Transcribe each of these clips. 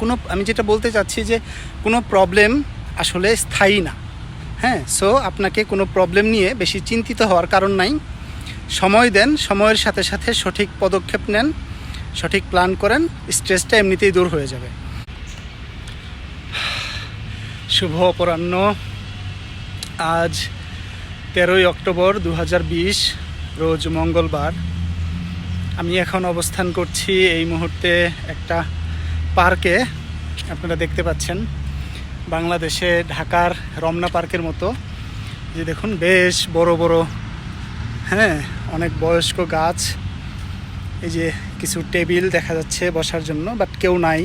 কোনো, আমি যেটা বলতে চাচ্ছি যে কোনো প্রবলেম আসলে স্থায়ী না। হ্যাঁ সো আপনাকে কোনো প্রবলেম নিয়ে বেশি চিন্তিত হওয়ার কারণ নাই। সময় দেন, সময়ের সাথে সাথে সঠিক পদক্ষেপ নেন, সঠিক প্ল্যান করেন স্ট্রেসটা এমনিতেই দূর হয়ে যাবে। শুভ অপরাহ্ন। আজ তেরোই অক্টোবর দু হাজার বিশ, রোজ মঙ্গলবার। আমি এখন অবস্থান করছি এই মুহূর্তে একটা পার্কে আপনারা দেখতে পাচ্ছেন বাংলাদেশে ঢাকার রমনা পার্কের মতো। যে দেখুন, বেশ বড় বড় হ্যাঁ অনেক বয়স্ক গাছ। এই যে কিছু টেবিল দেখা যাচ্ছে বসার জন্য, বাট কেউ নাই।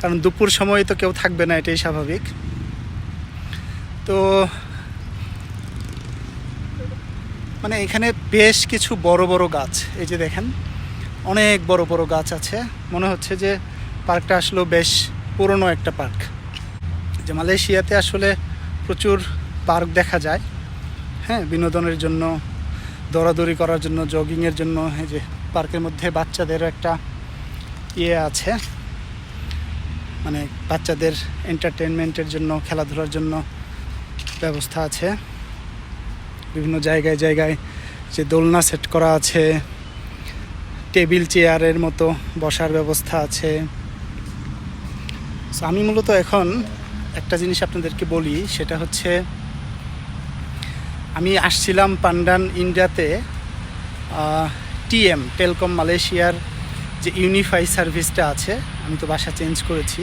কারণ দুপুর সময় তো কেউ থাকবে না, এটাই স্বাভাবিক। তো মানে এখানে বেশ কিছু বড় বড় গাছ। এই যে দেখেন, অনেক বড় বড় গাছ আছে। মনে হচ্ছে যে পার্কটা আসলে বেশ পুরনো একটা পার্ক। যে মালয়েশিয়াতে আসলে প্রচুর পার্ক দেখা যায়। হ্যাঁ বিনোদনের জন্য, দৌড়াদৌড়ি করার জন্য, জগিংয়ের জন্য, এই যে পার্কের মধ্যে বাচ্চাদেরও একটা ইয়ে আছে। মানে বাচ্চাদের এন্টারটেনমেন্টের জন্য, খেলাধুলার জন্য ব্যবস্থা আছে। বিভিন্ন জায়গায় জায়গায় যে দোলনা সেট করা আছে। টেবিল, চেয়ারের মতো বসার ব্যবস্থা আছে। So, আমি মূলত এখন একটা জিনিস আপনাদেরকে বলি সেটা হচ্ছে আমি আসছিলাম পান্ডান ইন্ডিয়াতে টিএম টেলকম মালয়েশিয়ার যে ইউনিফাই সার্ভিসটা আছে আমি তো বাসা চেঞ্জ করেছি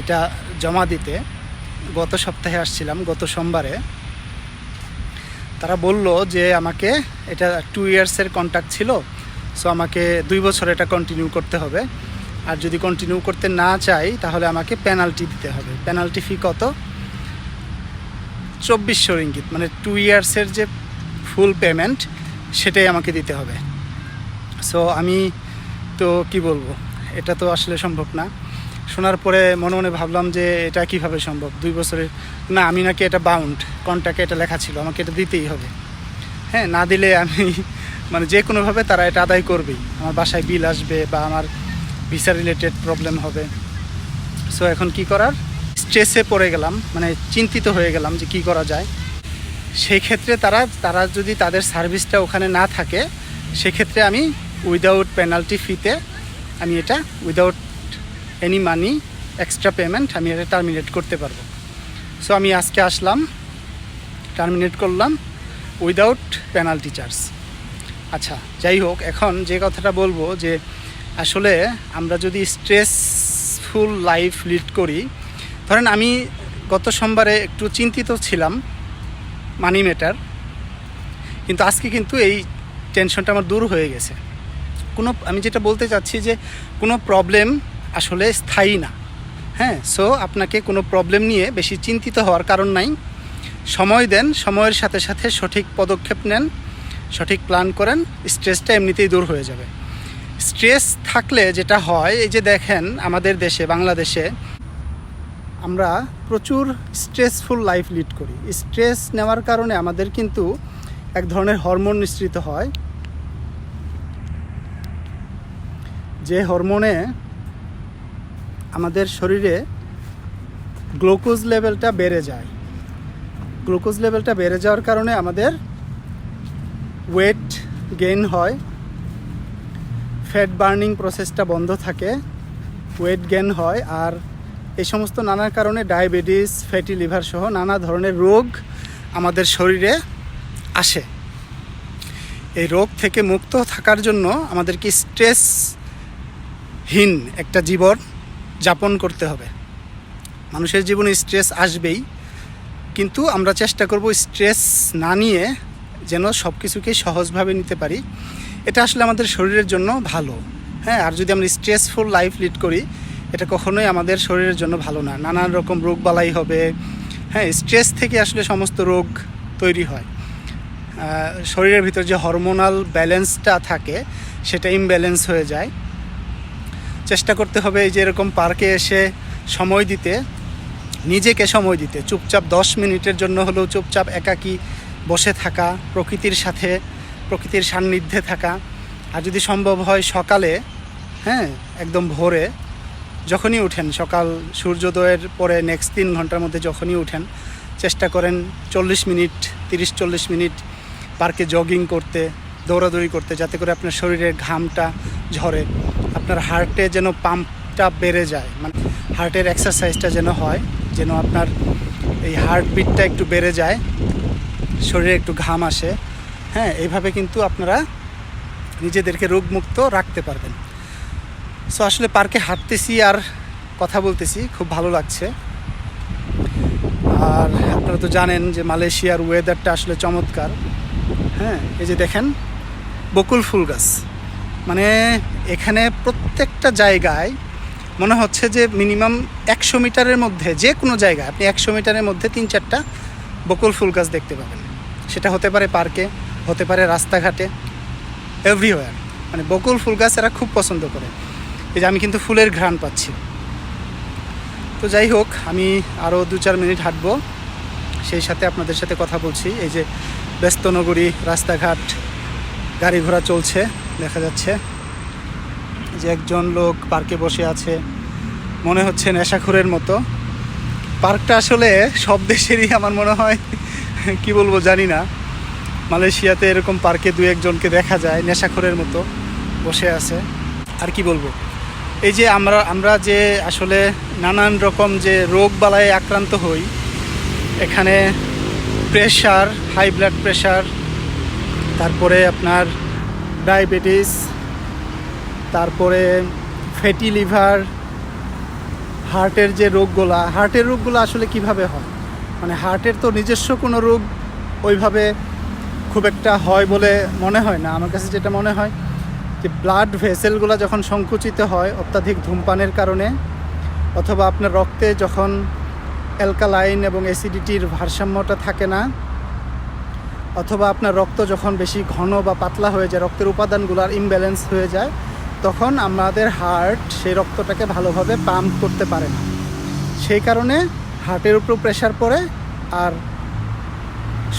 এটা জমা দিতে। গত সপ্তাহে আসছিলাম গত সোমবারে। তারা বলল যে আমাকে এটা টু ইয়ার্সের কন্ট্যাক্ট ছিল সো আমাকে দুই বছর এটা কন্টিনিউ করতে হবে। আর যদি কন্টিনিউ করতে না চাই, তাহলে আমাকে পেনাল্টি দিতে হবে। পেনাল্টি ফি কত? চব্বিশশো রিঙ্গিত মানে টু ইয়ার্সের যে ফুল পেমেন্ট সেটাই আমাকে দিতে হবে। সো আমি তো কি বলব, এটা তো আসলে সম্ভব না। শোনার পরে মনে মনে ভাবলাম যে এটা কীভাবে সম্ভব? দুই বছরের না, আমি নাকি এটা বাউন্ড কন্ট্যাক্টে এটা লেখা ছিল, আমাকে এটা দিতেই হবে। হ্যাঁ না দিলে আমি মানে যে কোনোভাবে তারা এটা আদায় করবেই। আমার বাসায় বিল আসবে বা আমার ভিসা রিলেটেড প্রবলেম হবে। সো এখন কি করার? স্ট্রেসে পড়ে গেলাম মানে চিন্তিত হয়ে গেলাম যে কি করা যায়। সেই ক্ষেত্রে তারা তারা যদি তাদের সার্ভিসটা ওখানে না থাকে সেক্ষেত্রে আমি উইদাউট পেনাল্টি ফিতে আমি এটা without any money extra payment আমি এটা টার্মিনেট করতে পারব। সো আমি আজকে আসলাম টার্মিনেট করলাম উইদাউট পেনাল্টি চার্জ আচ্ছা যাই হোক, এখন যে কথাটা বলব যে আসলে আমরা যদি স্ট্রেসফুল লাইফ লিড করি, ধরেন আমি গত সোমবারে একটু চিন্তিত ছিলাম মানি ম্যাটার কিন্তু আজকে কিন্তু এই টেনশনটা আমার দূর হয়ে গেছে। কোনো, আমি যেটা বলতে চাচ্ছি যে কোনো প্রবলেম আসলে স্থায়ী না। হ্যাঁ সো আপনাকে কোনো প্রবলেম নিয়ে বেশি চিন্তিত হওয়ার কারণ নাই। সময় দেন, সময়ের সাথে সাথে সঠিক পদক্ষেপ নেন, সঠিক প্ল্যান করেন স্ট্রেসটা এমনিতেই দূর হয়ে যাবে। স্ট্রেস থাকলে যেটা হয়, এই যে দেখেন আমাদের দেশে, বাংলাদেশে, আমরা প্রচুর স্ট্রেসফুল লাইফ লিড করি। স্ট্রেস নেওয়ার কারণে আমাদের কিন্তু এক ধরনের হরমোন নিঃসৃত হয়। যে হরমোনে আমাদের শরীরে গ্লুকোজ লেভেলটা বেড়ে যায়। গ্লুকোজ লেভেলটা বেড়ে যাওয়ার কারণে আমাদের ওয়েট গেইন হয়। ফ্যাট বার্নিং প্রসেসটা বন্ধ থাকে, ওয়েট গেন হয়, আর এই সমস্ত নানার কারণে ডায়াবেটিস, ফ্যাটি লিভার সহ নানা ধরনের রোগ আমাদের শরীরে আসে। এই রোগ থেকে মুক্ত থাকার জন্য আমাদেরকে স্ট্রেসহীন একটা জীবন যাপন করতে হবে। মানুষের জীবনে স্ট্রেস আসবেই, কিন্তু আমরা চেষ্টা করব স্ট্রেস না নিয়ে যেন সব কিছুকেই সহজভাবে নিতে পারি। এটা আসলে আমাদের শরীরের জন্য ভালো। হ্যাঁ আর যদি আমরা স্ট্রেসফুল লাইফ লিড করি, এটা কখনোই আমাদের শরীরের জন্য ভালো না। নানান রকম রোগ বালাই হবে। হ্যাঁ স্ট্রেস থেকে আসলে সমস্ত রোগ তৈরি হয়। শরীরের ভিতর যে হরমোনাল ব্যালেন্সটা থাকে, সেটা ইমব্যালেন্স হয়ে যায়। চেষ্টা করতে হবে এই যে এরকম পার্কে এসে সময় দিতে, নিজেকে সময় দিতে। চুপচাপ দশ মিনিটের জন্য হলেও চুপচাপ একাকী বসে থাকা, প্রকৃতির সাথে প্রকৃতির সান্নিধ্যে থাকা। আর যদি সম্ভব হয় সকালে হ্যাঁ একদম ভোরে যখনই উঠেন, সকাল সূর্যোদয়ের পরে নেক্সট তিন ঘণ্টার মধ্যে যখনই উঠেন, চেষ্টা করেন চল্লিশ মিনিট, তিরিশ চল্লিশ মিনিট পার্কে জগিং করতে, দৌড়াদৌড়ি করতে, যাতে করে আপনার শরীরের ঘামটা ঝরে। আপনার হার্টে যেন পাম্পটা বেড়ে যায় মানে হার্টের এক্সারসাইজটা যেন হয়, যেন আপনার এই হার্টবিটটা একটু বেড়ে যায়, শরীরে একটু ঘাম আসে। হ্যাঁ এইভাবে কিন্তু আপনারা নিজেদেরকে রোগমুক্ত রাখতে পারবেন। সো আসলে পার্কে হাঁটতেছি আর কথা বলতেছি, খুব ভালো লাগছে। আর আপনারা তো জানেন যে মালয়েশিয়ার ওয়েদারটা আসলে চমৎকার। হ্যাঁ এই যে দেখেন, বকুল ফুল গাছ। মানে এখানে প্রত্যেকটা জায়গায় মনে হচ্ছে যে মিনিমাম একশো মিটারের মধ্যে, যে কোনো জায়গায়, আপনি একশো মিটারের মধ্যে তিন চারটা বকুল ফুল গাছ দেখতে পাবেন। সেটা হতে পারে পার্কে হতে পারে রাস্তাঘাটে এভরিওয়্যার মানে বকুল ফুল গাছ এরা খুব পছন্দ করে। এই যে আমি কিন্তু ফুলের ঘ্রাণ পাচ্ছি। তো যাই হোক, আমি আরও দু চার মিনিট হাঁটবো। সেই সাথে আপনাদের সাথে কথা বলছি। এই যে ব্যস্ত নগরী রাস্তাঘাট গাড়ি ঘোড়া চলছে, দেখা যাচ্ছে। যে একজন লোক পার্কে বসে আছে, মনে হচ্ছে নেশাখোরের মতো। পার্কটা আসলে সব দেশেরই, আমার মনে হয়, কি বলব জানি না। মালয়েশিয়াতে এরকম পার্কে দু একজনকে দেখা যায়, নেশাখোরের মতো বসে আছে। আর কি বলব? এই যে আমরা আমরা যে আসলে নানান রকম যে রোগ বালায় আক্রান্ত হই, এখানে প্রেশার হাই ব্লাড প্রেশার তারপরে আপনার ডায়াবেটিস তারপরে ফ্যাটি লিভার হার্টের যে রোগগুলা হার্টের রোগগুলো আসলে কীভাবে হয়? মানে হার্টের তো নিজস্ব কোনো রোগ ওইভাবে খুব একটা হয় বলে মনে হয় না। আমার কাছে যেটা মনে হয় যে ব্লাড ভেসেলগুলো যখন সংকুচিত হয় অত্যাধিক ধূমপানের কারণে অথবা আপনার রক্তে যখন অ্যালকালাইন এবং অ্যাসিডিটির ভারসাম্যটা থাকে না, অথবা আপনার রক্ত যখন বেশি ঘন বা পাতলা হয়ে যায়, রক্তের উপাদানগুলোর ইমব্যালেন্স হয়ে যায়, তখন আমাদের হার্ট সেই রক্তটাকে ভালোভাবে পাম্প করতে পারে না। সেই কারণে হার্টের উপর প্রেশার পড়ে আর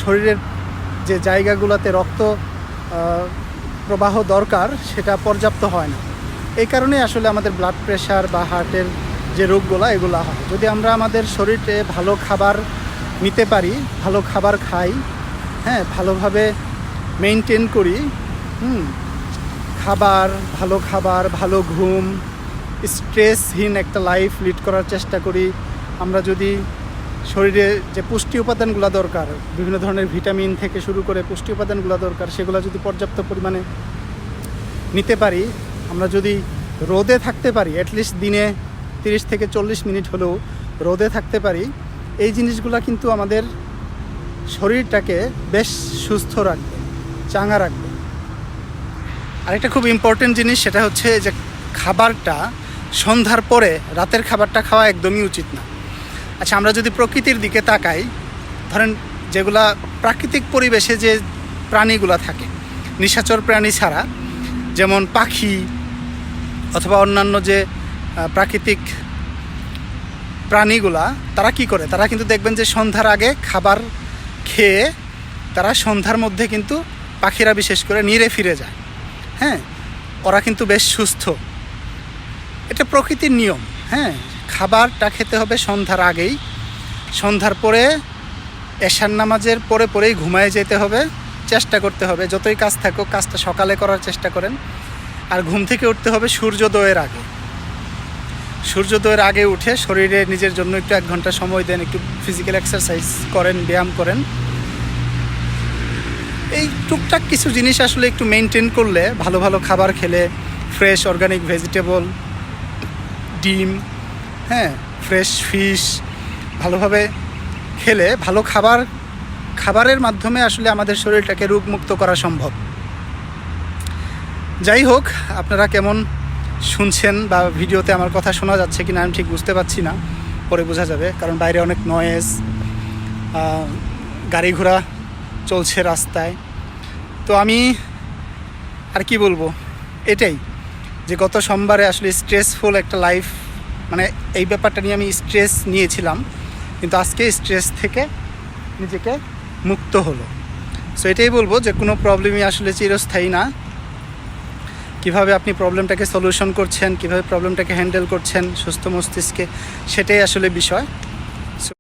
শরীরের যে জায়গাগুলোতে রক্ত প্রবাহ দরকার, সেটা পর্যাপ্ত হয় না। এই কারণে আসলে আমাদের ব্লাড প্রেশার বা হার্টের যে রোগগুলো, এগুলো হয়। যদি আমরা আমাদের শরীরে ভালো খাবার নিতে পারি, ভালো খাবার খাই হ্যাঁ ভালোভাবে মেনটেন করি, হুম, খাবার, ভালো খাবার, ভালো ঘুম স্ট্রেসহীন একটা লাইফ লিড করার চেষ্টা করি, আমরা যদি শরীরে যে পুষ্টি উপাদানগুলো দরকার, বিভিন্ন ধরনের ভিটামিন থেকে শুরু করে পুষ্টি উপাদানগুলো দরকার, সেগুলো যদি পর্যাপ্ত পরিমাণে নিতে পারি, আমরা যদি রোদে থাকতে পারি অ্যাটলিস্ট দিনে তিরিশ থেকে চল্লিশ মিনিট হলেও রোদে থাকতে পারি, এই জিনিসগুলো কিন্তু আমাদের শরীরটাকে বেশ সুস্থ রাখবে চাঙা রাখবে। আরেকটা খুব ইম্পর্টেন্ট জিনিস সেটা হচ্ছে যে খাবারটা সন্ধ্যার পরে রাতের খাবারটা খাওয়া একদমই উচিত না। আচ্ছা আমরা যদি প্রকৃতির দিকে তাকাই, ধরেন যেগুলা প্রাকৃতিক পরিবেশে যে প্রাণীগুলা থাকে, নিশাচর প্রাণী ছাড়া, যেমন পাখি অথবা অন্যান্য যে প্রাকৃতিক প্রাণীগুলা, তারা কি করে? তারা কিন্তু দেখবেন যে সন্ধ্যার আগে খাবার খেয়ে, তারা সন্ধ্যার মধ্যে কিন্তু পাখিরা বিশেষ করে নিরে ফিরে যায়। হ্যাঁ? ওরা কিন্তু বেশ সুস্থ। এটা প্রকৃতির নিয়ম। হ্যাঁ? খাবারটা খেতে হবে সন্ধ্যার আগেই। সন্ধ্যার পরে এশার নামাজের পরে পরেই ঘুমায় যেতে হবে, চেষ্টা করতে হবে। যতই কাজ থাকুক, কাজটা সকালে করার চেষ্টা করেন। আর ঘুম থেকে উঠতে হবে সূর্যোদয়ের আগে। সূর্যোদয়ের আগে উঠে শরীরে নিজের জন্য একটু এক ঘণ্টা সময় দেন, একটু ফিজিক্যাল এক্সারসাইজ করেন, ব্যায়াম করেন। এই টুকটাক কিছু জিনিস আসলে একটু মেনটেন করলে, ভালো ভালো খাবার খেলে ফ্রেশ অর্গানিক ভেজিটেবল ডিম হ্যাঁ ফ্রেশ ফিশ ভালোভাবে খেলে ভালো খাবার, খাবারের মাধ্যমে আসলে আমাদের শরীরটাকে রোগমুক্ত করা সম্ভব। যাই হোক, আপনারা কেমন শুনছেন বা ভিডিওতে আমার কথা শোনা যাচ্ছে কি না আমি ঠিক বুঝতে পারছি না, পরে বোঝা যাবে, কারণ বাইরে অনেক নয়েজ গাড়ি ঘোড়া চলছে রাস্তায়। তো আমি আর কি বলব, এটাই যে গত সোমবারে আসলে স্ট্রেসফুল একটা লাইফ মানে এই ব্যাপারটা নিয়ে আমি স্ট্রেস নিয়েছিলাম, কিন্তু আজকে স্ট্রেস থেকে নিজেকে মুক্ত হলো। সো এটাই বলব যে কোনো প্রবলেমই আসলে চিরস্থায়ী না। কীভাবে আপনি প্রবলেমটাকে সলিউশন করছেন, কীভাবে প্রবলেমটাকে হ্যান্ডেল করছেন সুস্থ মস্তিষ্কে, সেটাই আসলে বিষয়।